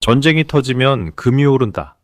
전쟁이 터지면 금이 오른다.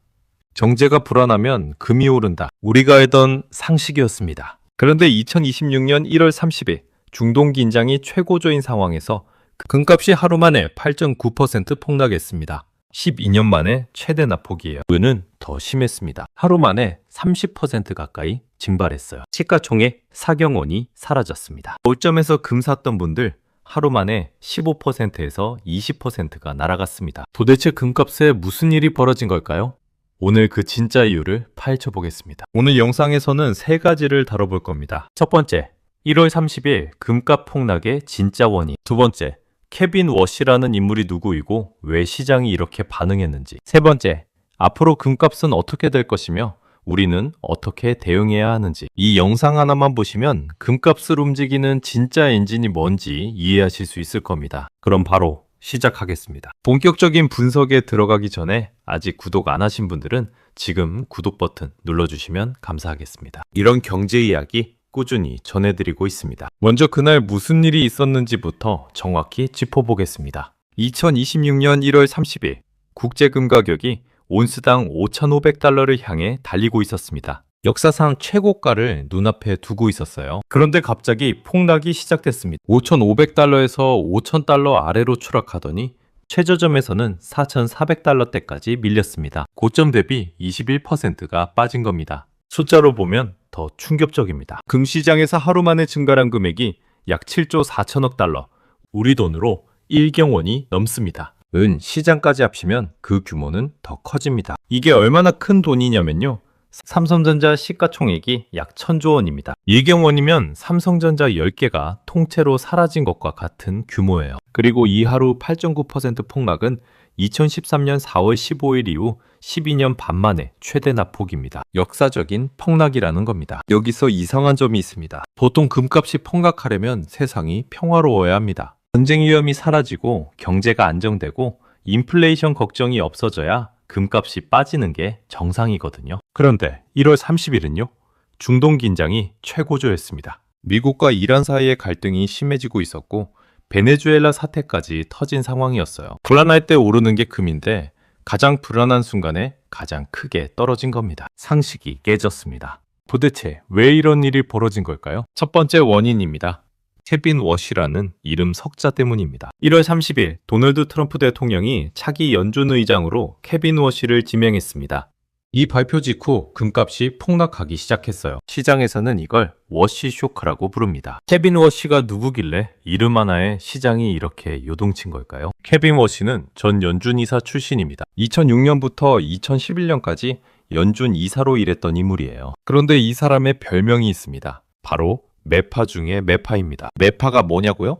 경제가 불안하면 금이 오른다. 우리가 알던 상식이었습니다. 그런데 2026년 1월 30일 중동 긴장이 최고조인 상황에서 금값이 하루 만에 8.9% 폭락했습니다. 12년 만에 최대 낙폭이에요. 은은 더 심했습니다. 하루 만에 30% 가까이 증발했어요. 시가총액 4경 원이 사라졌습니다. 올점에서 금 샀던 분들 하루 만에 15%에서 20%가 날아갔습니다. 도대체 금값에 무슨 일이 벌어진 걸까요? 오늘 그 진짜 이유를 파헤쳐 보겠습니다. 오늘 영상에서는 세 가지를 다뤄볼 겁니다. 첫 번째, 1월 30일 금값 폭락의 진짜 원인. 두 번째, 케빈 워시라는 인물이 누구이고 왜 시장이 이렇게 반응했는지. 세 번째, 앞으로 금값은 어떻게 될 것이며 우리는 어떻게 대응해야 하는지. 이 영상 하나만 보시면 금값을 움직이는 진짜 엔진이 뭔지 이해하실 수 있을 겁니다. 그럼 바로 시작하겠습니다. 본격적인 분석에 들어가기 전에 아직 구독 안 하신 분들은 지금 구독 버튼 눌러주시면 감사하겠습니다. 이런 경제 이야기 꾸준히 전해드리고 있습니다. 먼저 그날 무슨 일이 있었는지부터 정확히 짚어보겠습니다. 2026년 1월 30일 국제금 가격이 온스당 5,500달러를 향해 달리고 있었습니다. 역사상 최고가를 눈앞에 두고 있었어요. 그런데 갑자기 폭락이 시작됐습니다. 5,500달러에서 5,000달러 아래로 추락하더니 최저점에서는 4,400달러대까지 밀렸습니다. 고점 대비 21%가 빠진 겁니다. 숫자로 보면 더 충격적입니다. 금시장에서 하루 만에 증가한 금액이 약 7조 4천억 달러, 우리 돈으로 1경원이 넘습니다. 은 시장까지 합치면 그 규모는 더 커집니다. 이게 얼마나 큰 돈이냐면요. 삼성전자 시가총액이 약 1000조 원입니다. 1경 원이면 삼성전자 10개가 통째로 사라진 것과 같은 규모예요. 그리고 이 하루 8.9% 폭락은 2013년 4월 15일 이후 12년 반 만에 최대 낙폭입니다. 역사적인 폭락이라는 겁니다. 여기서 이상한 점이 있습니다. 보통 금값이 폭락하려면 세상이 평화로워야 합니다. 전쟁 위험이 사라지고 경제가 안정되고 인플레이션 걱정이 없어져야 금값이 빠지는 게 정상이거든요. 그런데 1월 30일은요? 중동 긴장이 최고조였습니다. 미국과 이란 사이의 갈등이 심해지고 있었고 베네수엘라 사태까지 터진 상황이었어요. 불안할 때 오르는 게 금인데 가장 불안한 순간에 가장 크게 떨어진 겁니다. 상식이 깨졌습니다. 도대체 왜 이런 일이 벌어진 걸까요? 첫 번째 원인입니다. 케빈 워시라는 이름 석자 때문입니다. 1월 30일 도널드 트럼프 대통령이 차기 연준 의장으로 케빈 워시를 지명했습니다. 이 발표 직후 금값이 폭락하기 시작했어요. 시장에서는 이걸 워시 쇼크라고 부릅니다. 케빈 워시가 누구길래 이름 하나에 시장이 이렇게 요동친 걸까요? 케빈 워시는 전 연준 이사 출신입니다. 2006년부터 2011년까지 연준 이사로 일했던 인물이에요. 그런데 이 사람의 별명이 있습니다. 바로 매파 중에 매파입니다. 매파가 뭐냐고요?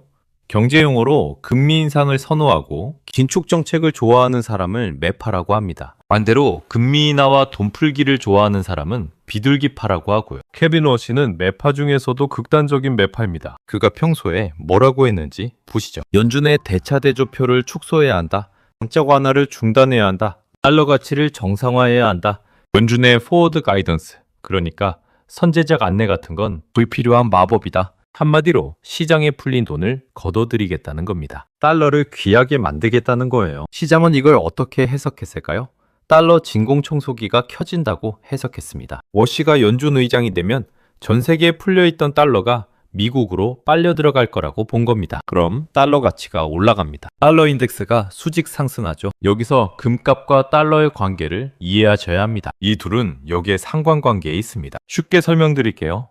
경제용어로 금리 인상을 선호하고 긴축 정책을 좋아하는 사람을 매파라고 합니다. 반대로 금리 인하와 돈 풀기를 좋아하는 사람은 비둘기파라고 하고요. 케빈 워시는 매파 중에서도 극단적인 매파입니다. 그가 평소에 뭐라고 했는지 보시죠. 연준의 대차대조표를 축소해야 한다. 정책 완화를 중단해야 한다. 달러 가치를 정상화해야 한다. 연준의 포워드 가이던스, 그러니까 선제적 안내 같은 건 불필요한 마법이다. 한마디로 시장에 풀린 돈을 걷어들이겠다는 겁니다. 달러를 귀하게 만들겠다는 거예요. 시장은 이걸 어떻게 해석했을까요? 달러 진공청소기가 켜진다고 해석했습니다. 워시가 연준 의장이 되면 전 세계에 풀려있던 달러가 미국으로 빨려 들어갈 거라고 본 겁니다. 그럼 달러 가치가 올라갑니다. 달러 인덱스가 수직 상승하죠. 여기서 금값과 달러의 관계를 이해하셔야 합니다. 이 둘은 여기에 상관관계에 있습니다. 쉽게 설명드릴게요.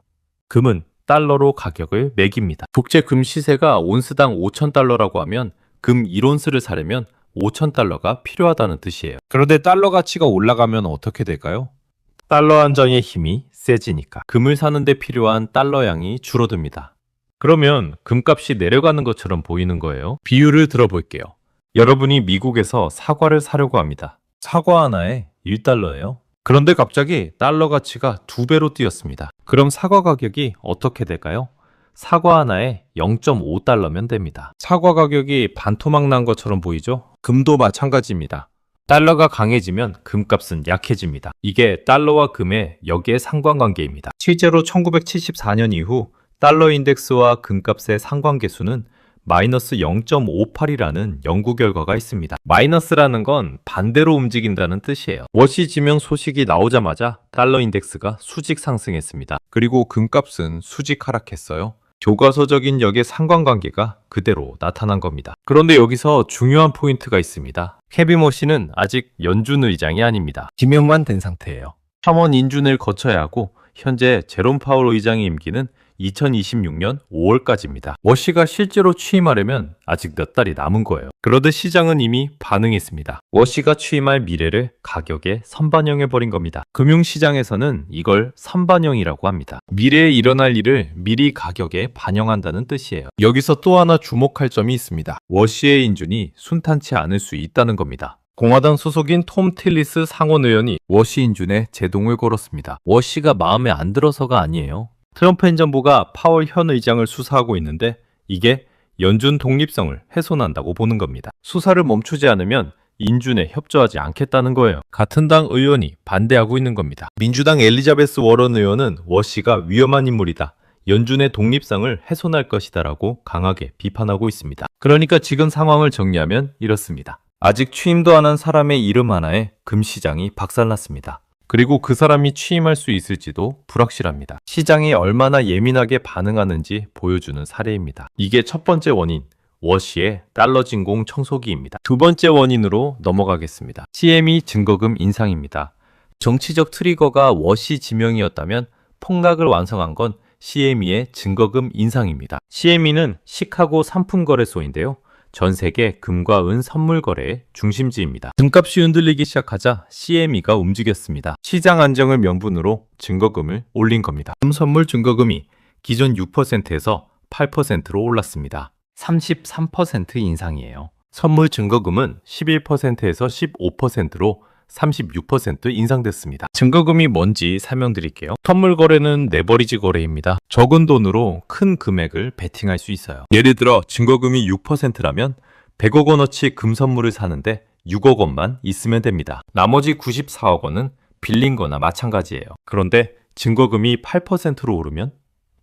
금은 달러로 가격을 매깁니다. 국제 금 시세가 온스당 5,000달러라고 하면 금 1온스를 사려면 5,000달러가 필요하다는 뜻이에요. 그런데 달러 가치가 올라가면 어떻게 될까요? 달러 안정의 힘이 세지니까 금을 사는데 필요한 달러 양이 줄어듭니다. 그러면 금값이 내려가는 것처럼 보이는 거예요. 비유를 들어볼게요. 여러분이 미국에서 사과를 사려고 합니다. 사과 하나에 1달러예요. 그런데 갑자기 달러 가치가 두 배로 뛰었습니다. 그럼 사과 가격이 어떻게 될까요? 사과 하나에 0.5달러면 됩니다. 사과 가격이 반토막 난 것처럼 보이죠? 금도 마찬가지입니다. 달러가 강해지면 금값은 약해집니다. 이게 달러와 금의 역의 상관관계입니다. 실제로 1974년 이후 달러 인덱스와 금값의 상관계수는 마이너스 0.58이라는 연구 결과가 있습니다. 마이너스라는 건 반대로 움직인다는 뜻이에요. 워시 지명 소식이 나오자마자 달러 인덱스가 수직 상승했습니다. 그리고 금값은 수직 하락했어요. 교과서적인 역의 상관관계가 그대로 나타난 겁니다. 그런데 여기서 중요한 포인트가 있습니다. 케비모 씨는 아직 연준 의장이 아닙니다. 지명만 된 상태예요. 첨원 인준을 거쳐야 하고 현재 제롬 파월 의장의 임기는 2026년 5월까지입니다. 워시가 실제로 취임하려면 아직 몇 달이 남은 거예요. 그러듯 시장은 이미 반응했습니다. 워시가 취임할 미래를 가격에 선반영해버린 겁니다. 금융시장에서는 이걸 선반영이라고 합니다. 미래에 일어날 일을 미리 가격에 반영한다는 뜻이에요. 여기서 또 하나 주목할 점이 있습니다. 워시의 인준이 순탄치 않을 수 있다는 겁니다. 공화당 소속인 톰 틸리스 상원 의원이 워시 인준에 제동을 걸었습니다. 워시가 마음에 안 들어서가 아니에요. 트럼프 행정부가 파월 현 의장을 수사하고 있는데 이게 연준 독립성을 훼손한다고 보는 겁니다. 수사를 멈추지 않으면 인준에 협조하지 않겠다는 거예요. 같은 당 의원이 반대하고 있는 겁니다. 민주당 엘리자베스 워런 의원은 워시가 위험한 인물이다. 연준의 독립성을 훼손할 것이다라고 강하게 비판하고 있습니다. 그러니까 지금 상황을 정리하면 이렇습니다. 아직 취임도 안 한 사람의 이름 하나에 금시장이 박살났습니다. 그리고 그 사람이 취임할 수 있을지도 불확실합니다. 시장이 얼마나 예민하게 반응하는지 보여주는 사례입니다. 이게 첫 번째 원인, 워시의 달러 진공 청소기입니다. 두 번째 원인으로 넘어가겠습니다. CME 증거금 인상입니다. 정치적 트리거가 워시 지명이었다면 폭락을 완성한 건 CME의 증거금 인상입니다. CME는 시카고 상품거래소인데요. 전 세계 금과 은 선물 거래의 중심지입니다. 금값이 흔들리기 시작하자 CME가 움직였습니다. 시장 안정을 명분으로 증거금을 올린 겁니다. 금 선물 증거금이 기존 6%에서 8%로 올랐습니다. 33% 인상이에요. 선물 증거금은 11%에서 15%로 36% 인상됐습니다. 증거금이 뭔지 설명드릴게요. 선물 거래는 레버리지 거래입니다. 적은 돈으로 큰 금액을 베팅할 수 있어요. 예를 들어 증거금이 6%라면 100억 원어치 금 선물을 사는데 6억 원만 있으면 됩니다. 나머지 94억 원은 빌린 거나 마찬가지예요. 그런데 증거금이 8%로 오르면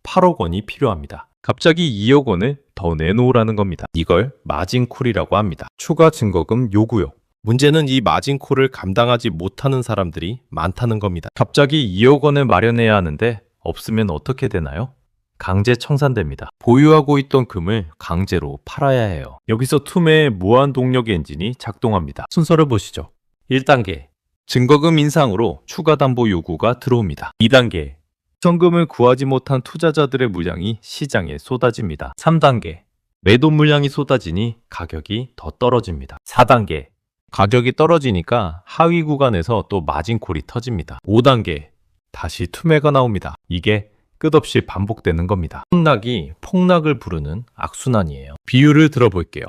8억 원이 필요합니다. 갑자기 2억 원을 더 내놓으라는 겁니다. 이걸 마진콜이라고 합니다. 추가 증거금 요구요. 문제는 이 마진콜을 감당하지 못하는 사람들이 많다는 겁니다. 갑자기 2억 원을 마련해야 하는데 없으면 어떻게 되나요? 강제 청산됩니다. 보유하고 있던 금을 강제로 팔아야 해요. 여기서 툼의 무한 동력 엔진이 작동합니다. 순서를 보시죠. 1단계. 증거금 인상으로 추가 담보 요구가 들어옵니다. 2단계. 현금을 구하지 못한 투자자들의 물량이 시장에 쏟아집니다. 3단계. 매도 물량이 쏟아지니 가격이 더 떨어집니다. 4단계. 가격이 떨어지니까 하위 구간에서 또 마진콜이 터집니다. 5단계 다시 투매가 나옵니다. 이게 끝없이 반복되는 겁니다. 폭락이 폭락을 부르는 악순환이에요. 비유를 들어볼게요.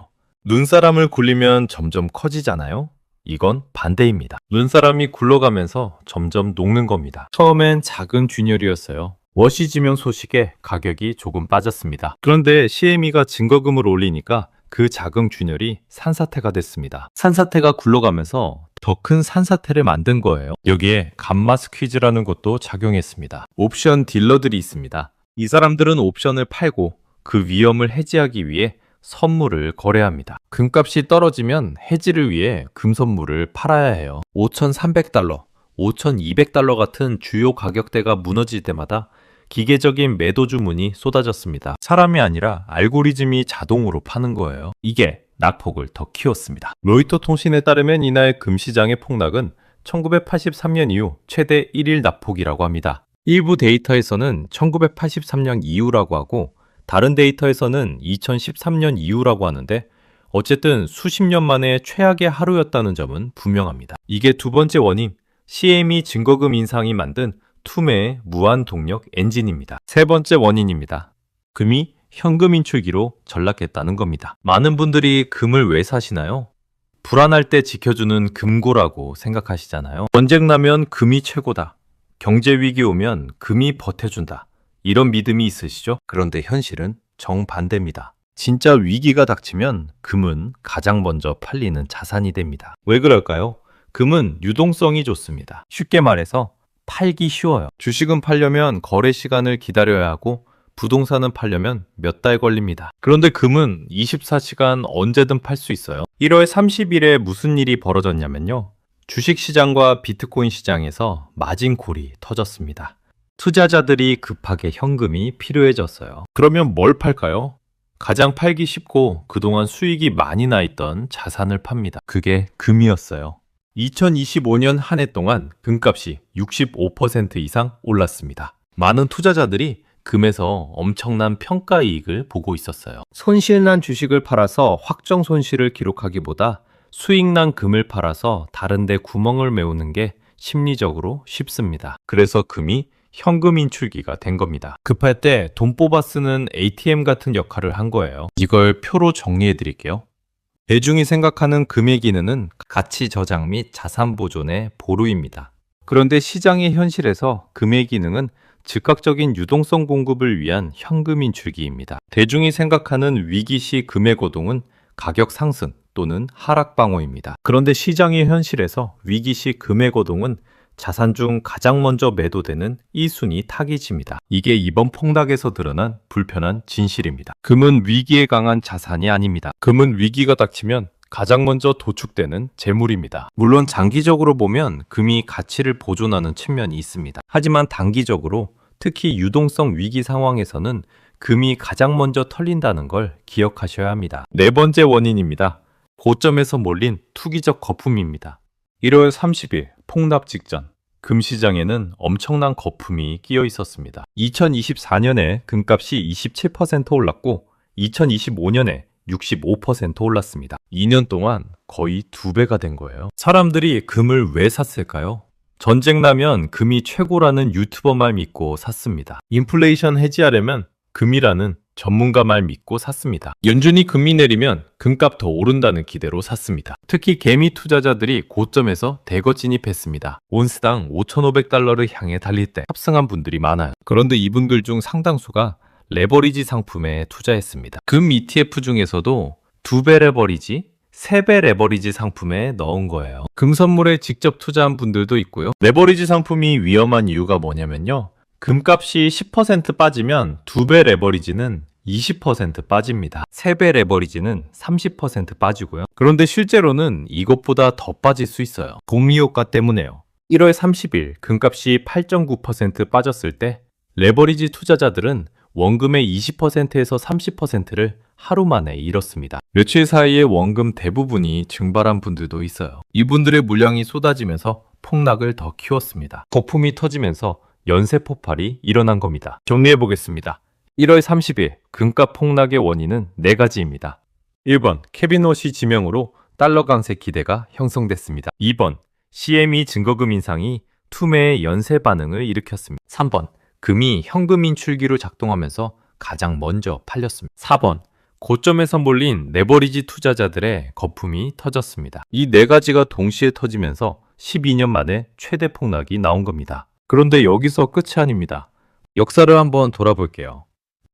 눈사람을 굴리면 점점 커지잖아요? 이건 반대입니다. 눈사람이 굴러가면서 점점 녹는 겁니다. 처음엔 작은 균열이었어요. 워시 지명 소식에 가격이 조금 빠졌습니다. 그런데 CME가 증거금을 올리니까 그 작은 균열이 산사태가 됐습니다. 산사태가 굴러가면서 더 큰 산사태를 만든 거예요. 여기에 감마 스퀴즈라는 것도 작용했습니다. 옵션 딜러들이 있습니다. 이 사람들은 옵션을 팔고 그 위험을 해지하기 위해 선물을 거래합니다. 금값이 떨어지면 해지를 위해 금 선물을 팔아야 해요. 5,300달러, 5,200달러 같은 주요 가격대가 무너질 때마다 기계적인 매도 주문이 쏟아졌습니다. 사람이 아니라 알고리즘이 자동으로 파는 거예요. 이게 낙폭을 더 키웠습니다. 로이터 통신에 따르면 이날 금시장의 폭락은 1983년 이후 최대 1일 낙폭이라고 합니다. 일부 데이터에서는 1983년 이후라고 하고 다른 데이터에서는 2013년 이후라고 하는데 어쨌든 수십 년 만에 최악의 하루였다는 점은 분명합니다. 이게 두 번째 원인, CME 증거금 인상이 만든 투매의 무한 동력 엔진입니다. 세 번째 원인입니다. 금이 현금 인출기로 전락했다는 겁니다. 많은 분들이 금을 왜 사시나요? 불안할 때 지켜주는 금고라고 생각하시잖아요. 전쟁 나면 금이 최고다. 경제 위기 오면 금이 버텨준다. 이런 믿음이 있으시죠? 그런데 현실은 정반대입니다. 진짜 위기가 닥치면 금은 가장 먼저 팔리는 자산이 됩니다. 왜 그럴까요? 금은 유동성이 좋습니다. 쉽게 말해서 팔기 쉬워요. 주식은 팔려면 거래 시간을 기다려야 하고 부동산은 팔려면 몇 달 걸립니다. 그런데 금은 24시간 언제든 팔 수 있어요. 1월 30일에 무슨 일이 벌어졌냐면요. 주식 시장과 비트코인 시장에서 마진콜이 터졌습니다. 투자자들이 급하게 현금이 필요해졌어요. 그러면 뭘 팔까요? 가장 팔기 쉽고 그동안 수익이 많이 나 있던 자산을 팝니다. 그게 금이었어요. 2025년 한 해 동안 금값이 65% 이상 올랐습니다. 많은 투자자들이 금에서 엄청난 평가 이익을 보고 있었어요. 손실난 주식을 팔아서 확정 손실을 기록하기보다 수익난 금을 팔아서 다른데 구멍을 메우는 게 심리적으로 쉽습니다. 그래서 금이 현금 인출기가 된 겁니다. 급할 때 돈 뽑아 쓰는 ATM 같은 역할을 한 거예요. 이걸 표로 정리해 드릴게요. 대중이 생각하는 금의 기능은 가치 저장 및 자산 보존의 보루입니다. 그런데 시장의 현실에서 금의 기능은 즉각적인 유동성 공급을 위한 현금 인출기입니다. 대중이 생각하는 위기 시 금의 고동은 가격 상승 또는 하락 방어입니다. 그런데 시장의 현실에서 위기 시 금의 고동은 자산 중 가장 먼저 매도되는 2순위 타깃입니다. 이게 이번 폭락에서 드러난 불편한 진실입니다. 금은 위기에 강한 자산이 아닙니다. 금은 위기가 닥치면 가장 먼저 도축되는 재물입니다. 물론 장기적으로 보면 금이 가치를 보존하는 측면이 있습니다. 하지만 단기적으로 특히 유동성 위기 상황에서는 금이 가장 먼저 털린다는 걸 기억하셔야 합니다. 네 번째 원인입니다. 고점에서 몰린 투기적 거품입니다. 1월 30일 폭락 직전 금시장에는 엄청난 거품이 끼어 있었습니다. 2024년에 금값이 27% 올랐고 2025년에 65% 올랐습니다. 2년 동안 거의 두 배가 된 거예요. 사람들이 금을 왜 샀을까요? 전쟁 나면 금이 최고라는 유튜버 말 믿고 샀습니다. 인플레이션 해지하려면 금이라는 전문가 말 믿고 샀습니다. 연준이 금리 내리면 금값 더 오른다는 기대로 샀습니다. 특히 개미 투자자들이 고점에서 대거 진입했습니다. 온스당 5,500달러를 향해 달릴 때 탑승한 분들이 많아요. 그런데 이분들 중 상당수가 레버리지 상품에 투자했습니다. 금 ETF 중에서도 두 배 레버리지, 세 배 레버리지 상품에 넣은 거예요. 금 선물에 직접 투자한 분들도 있고요. 레버리지 상품이 위험한 이유가 뭐냐면요. 금값이 10% 빠지면 두배 레버리지는 20% 빠집니다. 세배 레버리지는 30% 빠지고요. 그런데 실제로는 이것보다 더 빠질 수 있어요. 복리 효과 때문에요. 1월 30일 금값이 8.9% 빠졌을 때 레버리지 투자자들은 원금의 20%에서 30%를 하루 만에 잃었습니다. 며칠 사이에 원금 대부분이 증발한 분들도 있어요. 이분들의 물량이 쏟아지면서 폭락을 더 키웠습니다. 거품이 터지면서 연쇄 폭발이 일어난 겁니다. 정리해 보겠습니다. 1월 30일 금값 폭락의 원인은 네 가지입니다. 1번 케빈 워시 지명으로 달러 강세 기대가 형성됐습니다. 2번 CME 증거금 인상이 투매의 연쇄 반응을 일으켰습니다. 3번 금이 현금 인출기로 작동하면서 가장 먼저 팔렸습니다. 4번 고점에서 몰린 레버리지 투자자들의 거품이 터졌습니다. 이 네 가지가 동시에 터지면서 12년 만에 최대 폭락이 나온 겁니다. 그런데 여기서 끝이 아닙니다. 역사를 한번 돌아볼게요.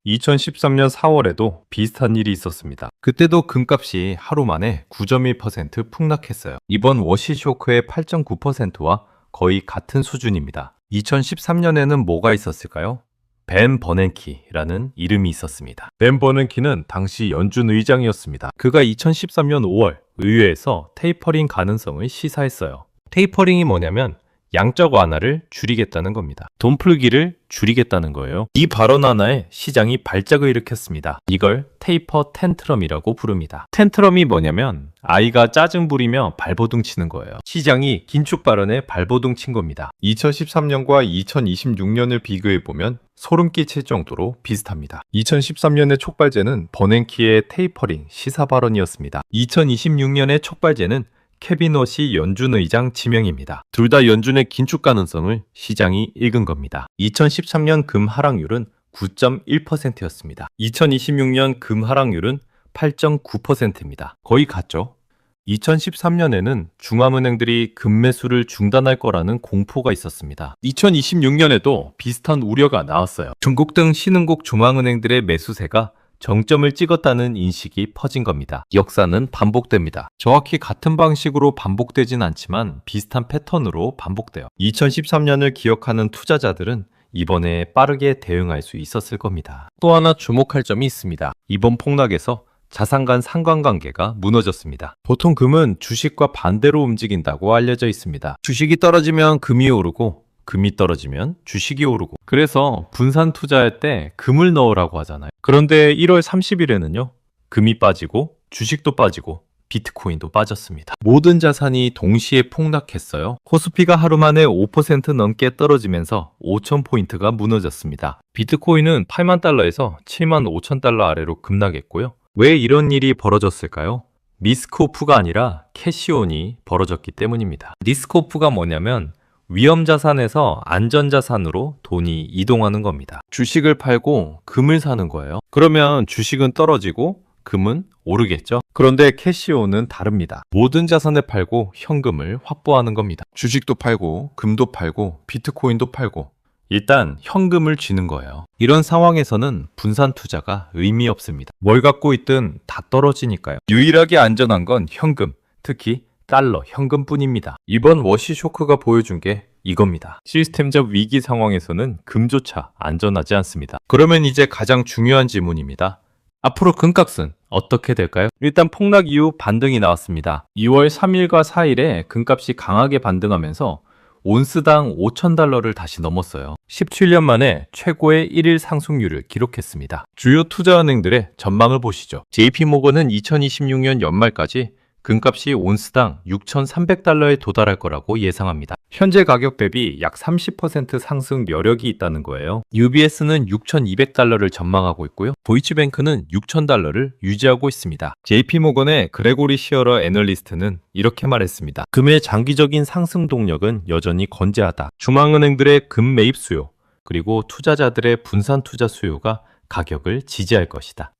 2013년 4월에도 비슷한 일이 있었습니다. 그때도 금값이 하루 만에 9.1% 폭락했어요. 이번 워시 쇼크의 8.9%와 거의 같은 수준입니다. 2013년에는 뭐가 있었을까요? 벤 버넨키라는 이름이 있었습니다. 벤 버넨키는 당시 연준 의장이었습니다. 그가 2013년 5월 의회에서 테이퍼링 가능성을 시사했어요. 테이퍼링이 뭐냐면 양적 완화를 줄이겠다는 겁니다. 돈 풀기를 줄이겠다는 거예요. 이 발언 하나에 시장이 발작을 일으켰습니다. 이걸 테이퍼 텐트럼이라고 부릅니다. 텐트럼이 뭐냐면 아이가 짜증 부리며 발버둥 치는 거예요. 시장이 긴축 발언에 발버둥 친 겁니다. 2013년과 2026년을 비교해 보면 소름 끼칠 정도로 비슷합니다. 2013년의 촉발제는 버냉키의 테이퍼링 시사 발언이었습니다. 2026년의 촉발제는 워시 연준 의장 지명입니다. 둘 다 연준의 긴축 가능성을 시장이 읽은 겁니다. 2013년 금 하락률은 9.1%였습니다. 2026년 금 하락률은 8.9%입니다. 거의 같죠? 2013년에는 중앙은행들이 금매수를 중단할 거라는 공포가 있었습니다. 2026년에도 비슷한 우려가 나왔어요. 중국 등 신흥국 중앙은행들의 매수세가 정점을 찍었다는 인식이 퍼진 겁니다. 역사는 반복됩니다. 정확히 같은 방식으로 반복되진 않지만 비슷한 패턴으로 반복돼요. 2013년을 기억하는 투자자들은 이번에 빠르게 대응할 수 있었을 겁니다. 또 하나 주목할 점이 있습니다. 이번 폭락에서 자산 간 상관관계가 무너졌습니다. 보통 금은 주식과 반대로 움직인다고 알려져 있습니다. 주식이 떨어지면 금이 오르고 금이 떨어지면 주식이 오르고 그래서 분산 투자할 때 금을 넣으라고 하잖아요. 그런데 1월 30일에는요. 금이 빠지고 주식도 빠지고 비트코인도 빠졌습니다. 모든 자산이 동시에 폭락했어요. 코스피가 하루 만에 5% 넘게 떨어지면서 5,000포인트가 무너졌습니다. 비트코인은 8만 달러에서 7만 5천 달러 아래로 급락했고요. 왜 이런 일이 벌어졌을까요? 미스코프가 아니라 캐시온이 벌어졌기 때문입니다. 리스코프가 뭐냐면 위험 자산에서 안전 자산으로 돈이 이동하는 겁니다. 주식을 팔고 금을 사는 거예요. 그러면 주식은 떨어지고 금은 오르겠죠. 그런데 캐시오는 다릅니다. 모든 자산을 팔고 현금을 확보하는 겁니다. 주식도 팔고 금도 팔고 비트코인도 팔고 일단 현금을 쥐는 거예요. 이런 상황에서는 분산 투자가 의미 없습니다. 뭘 갖고 있든 다 떨어지니까요. 유일하게 안전한 건 현금, 특히 달러, 현금뿐입니다. 이번 워시 쇼크가 보여준 게 이겁니다. 시스템적 위기 상황에서는 금조차 안전하지 않습니다. 그러면 이제 가장 중요한 질문입니다. 앞으로 금값은 어떻게 될까요? 일단 폭락 이후 반등이 나왔습니다. 2월 3일과 4일에 금값이 강하게 반등하면서 온스당 5,000달러를 다시 넘었어요. 17년 만에 최고의 1일 상승률을 기록했습니다. 주요 투자은행들의 전망을 보시죠. JP모건은 2026년 연말까지 금값이 온스당 6,300달러에 도달할 거라고 예상합니다. 현재 가격 대비 약 30% 상승 여력이 있다는 거예요. UBS는 6,200달러를 전망하고 있고요. 도이치뱅크는 6,000달러를 유지하고 있습니다. JP모건의 그레고리 시어러 애널리스트는 이렇게 말했습니다. 금의 장기적인 상승 동력은 여전히 건재하다. 중앙은행들의 금 매입 수요, 그리고 투자자들의 분산 투자 수요가 가격을 지지할 것이다.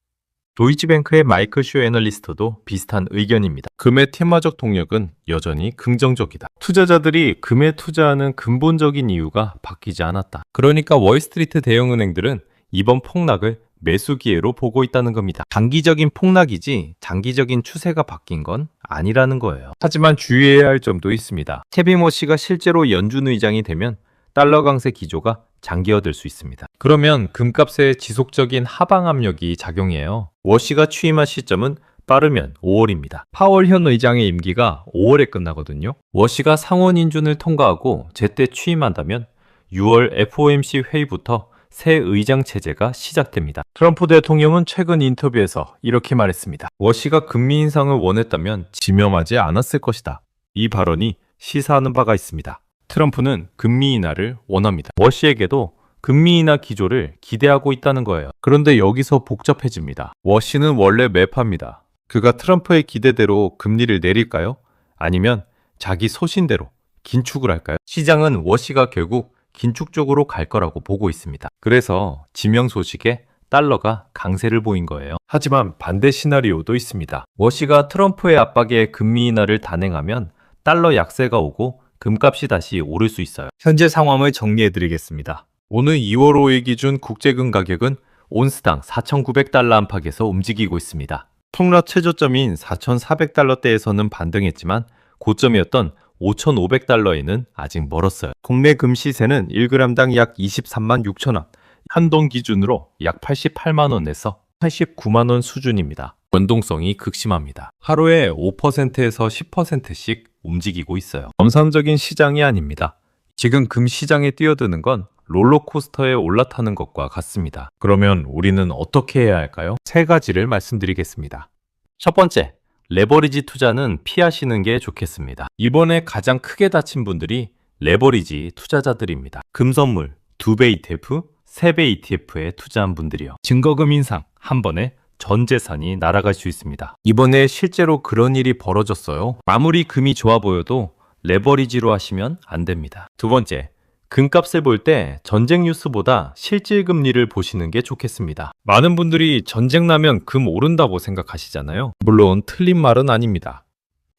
도이치뱅크의 마이클 쇼 애널리스트도 비슷한 의견입니다. 금의 테마적 동력은 여전히 긍정적이다. 투자자들이 금에 투자하는 근본적인 이유가 바뀌지 않았다. 그러니까 월스트리트 대형은행들은 이번 폭락을 매수 기회로 보고 있다는 겁니다. 단기적인 폭락이지 장기적인 추세가 바뀐 건 아니라는 거예요. 하지만 주의해야 할 점도 있습니다. 케비모 씨가 실제로 연준 의장이 되면 달러 강세 기조가 장기화될 수 있습니다. 그러면 금값에 지속적인 하방 압력이 작용해요. 워시가 취임한 시점은 빠르면 5월입니다. 파월 현 의장의 임기가 5월에 끝나거든요. 워시가 상원 인준을 통과하고 제때 취임한다면 6월 FOMC 회의부터 새 의장 체제가 시작됩니다. 트럼프 대통령은 최근 인터뷰에서 이렇게 말했습니다. 워시가 금리 인상을 원했다면 지명하지 않았을 것이다. 이 발언이 시사하는 바가 있습니다. 트럼프는 금리 인하를 원합니다. 워시에게도 금리 인하 기조를 기대하고 있다는 거예요. 그런데 여기서 복잡해집니다. 워시는 원래 매파입니다. 그가 트럼프의 기대대로 금리를 내릴까요? 아니면 자기 소신대로 긴축을 할까요? 시장은 워시가 결국 긴축 쪽으로 갈 거라고 보고 있습니다. 그래서 지명 소식에 달러가 강세를 보인 거예요. 하지만 반대 시나리오도 있습니다. 워시가 트럼프의 압박에 금리 인하를 단행하면 달러 약세가 오고 금값이 다시 오를 수 있어요. 현재 상황을 정리해 드리겠습니다. 오늘 2월 5일 기준 국제금 가격은 온스당 4,900달러 안팎에서 움직이고 있습니다. 폭락 최저점인 4,400달러대에서는 반등했지만 고점이었던 5,500달러에는 아직 멀었어요. 국내 금 시세는 1g당 약 23만 6천 원, 한동 기준으로 약 88만 원에서 89만 원 수준입니다. 변동성이 극심합니다. 하루에 5%에서 10%씩 움직이고 있어요. 정상적인 시장이 아닙니다. 지금 금 시장에 뛰어드는 건 롤러코스터에 올라타는 것과 같습니다. 그러면 우리는 어떻게 해야 할까요? 세 가지를 말씀드리겠습니다. 첫 번째, 레버리지 투자는 피하시는 게 좋겠습니다. 이번에 가장 크게 다친 분들이 레버리지 투자자들입니다. 금선물, 2배 ETF, 3배 ETF에 투자한 분들이요. 증거금 인상 한 번에 전 재산이 날아갈 수 있습니다. 이번에 실제로 그런 일이 벌어졌어요. 아무리 금이 좋아 보여도 레버리지로 하시면 안 됩니다. 두 번째, 금값을 볼 때 전쟁 뉴스보다 실질 금리를 보시는 게 좋겠습니다. 많은 분들이 전쟁 나면 금 오른다고 생각하시잖아요. 물론 틀린 말은 아닙니다.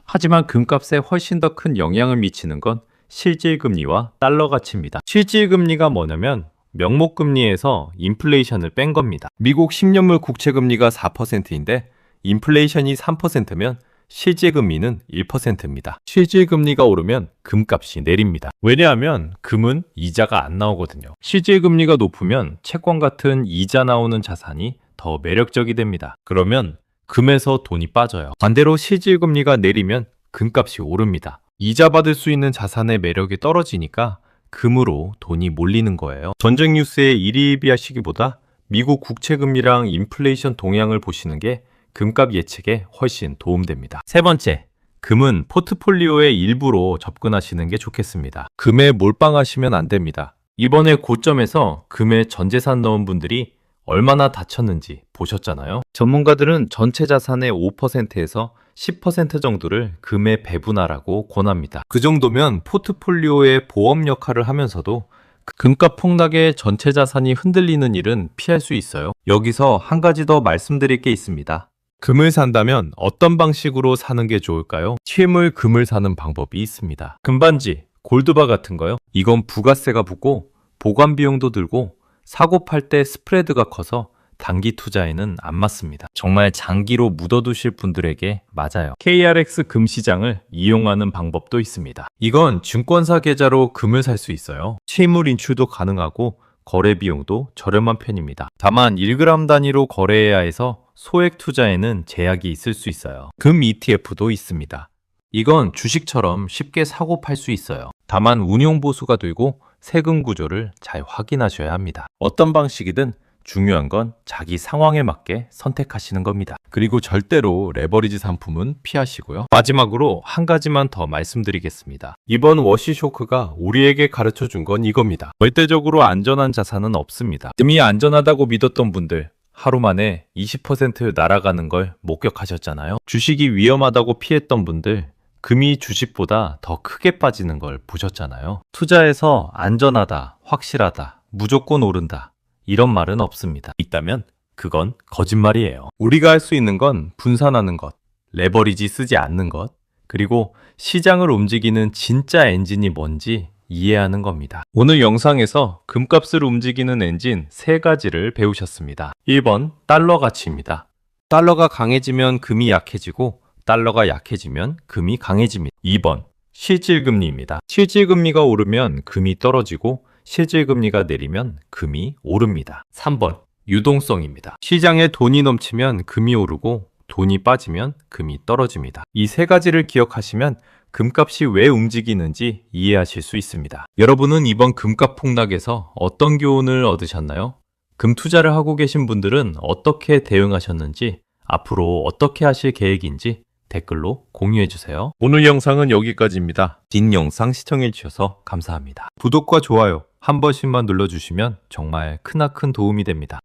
하지만 금값에 훨씬 더 큰 영향을 미치는 건 실질 금리와 달러 가치입니다. 실질 금리가 뭐냐면 명목 금리에서 인플레이션을 뺀 겁니다. 미국 10년물 국채 금리가 4%인데 인플레이션이 3%면 실제금리는 1%입니다. 실질금리가 오르면 금값이 내립니다. 왜냐하면 금은 이자가 안 나오거든요. 실질금리가 높으면 채권 같은 이자 나오는 자산이 더 매력적이 됩니다. 그러면 금에서 돈이 빠져요. 반대로 실질금리가 내리면 금값이 오릅니다. 이자 받을 수 있는 자산의 매력이 떨어지니까 금으로 돈이 몰리는 거예요. 전쟁 뉴스에 일희일비하시기보다 미국 국채 금리랑 인플레이션 동향을 보시는 게 금값 예측에 훨씬 도움됩니다. 세 번째, 금은 포트폴리오의 일부로 접근하시는 게 좋겠습니다. 금에 몰빵하시면 안 됩니다. 이번에 고점에서 금에 전 재산 넣은 분들이 얼마나 다쳤는지 보셨잖아요. 전문가들은 전체 자산의 5%에서 10% 정도를 금에 배분하라고 권합니다. 그 정도면 포트폴리오의 보험 역할을 하면서도 금값 폭락에 전체 자산이 흔들리는 일은 피할 수 있어요. 여기서 한 가지 더 말씀드릴 게 있습니다. 금을 산다면 어떤 방식으로 사는 게 좋을까요? 실물 금을 사는 방법이 있습니다. 금반지, 골드바 같은 거요. 이건 부가세가 붙고 보관 비용도 들고 사고 팔 때 스프레드가 커서 단기 투자에는 안 맞습니다. 정말 장기로 묻어두실 분들에게 맞아요. KRX 금 시장을 이용하는 방법도 있습니다. 이건 증권사 계좌로 금을 살 수 있어요. 실물 인출도 가능하고 거래 비용도 저렴한 편입니다. 다만 1g 단위로 거래해야 해서 소액 투자에는 제약이 있을 수 있어요. 금 ETF도 있습니다. 이건 주식처럼 쉽게 사고 팔 수 있어요. 다만 운용 보수가 되고 세금 구조를 잘 확인하셔야 합니다. 어떤 방식이든 중요한 건 자기 상황에 맞게 선택하시는 겁니다. 그리고 절대로 레버리지 상품은 피하시고요. 마지막으로 한 가지만 더 말씀드리겠습니다. 이번 워시 쇼크가 우리에게 가르쳐 준 건 이겁니다. 절대적으로 안전한 자산은 없습니다. 금이 안전하다고 믿었던 분들 하루 만에 20% 날아가는 걸 목격하셨잖아요. 주식이 위험하다고 피했던 분들 금이 주식보다 더 크게 빠지는 걸 보셨잖아요. 투자에서 안전하다, 확실하다, 무조건 오른다. 이런 말은 없습니다. 있다면 그건 거짓말이에요. 우리가 할 수 있는 건 분산하는 것, 레버리지 쓰지 않는 것, 그리고 시장을 움직이는 진짜 엔진이 뭔지 이해하는 겁니다. 오늘 영상에서 금값을 움직이는 엔진 세 가지를 배우셨습니다. 1번 달러 가치입니다. 달러가 강해지면 금이 약해지고 달러가 약해지면 금이 강해집니다. 2번 실질금리입니다. 실질금리가 오르면 금이 떨어지고 실질금리가 내리면 금이 오릅니다. 3번 유동성입니다. 시장에 돈이 넘치면 금이 오르고 돈이 빠지면 금이 떨어집니다. 이 세 가지를 기억하시면 금값이 왜 움직이는지 이해하실 수 있습니다. 여러분은 이번 금값 폭락에서 어떤 교훈을 얻으셨나요? 금 투자를 하고 계신 분들은 어떻게 대응하셨는지 앞으로 어떻게 하실 계획인지 댓글로 공유해 주세요. 오늘 영상은 여기까지입니다. 긴 영상 시청해 주셔서 감사합니다. 구독과 좋아요 한 번씩만 눌러주시면 정말 크나큰 도움이 됩니다.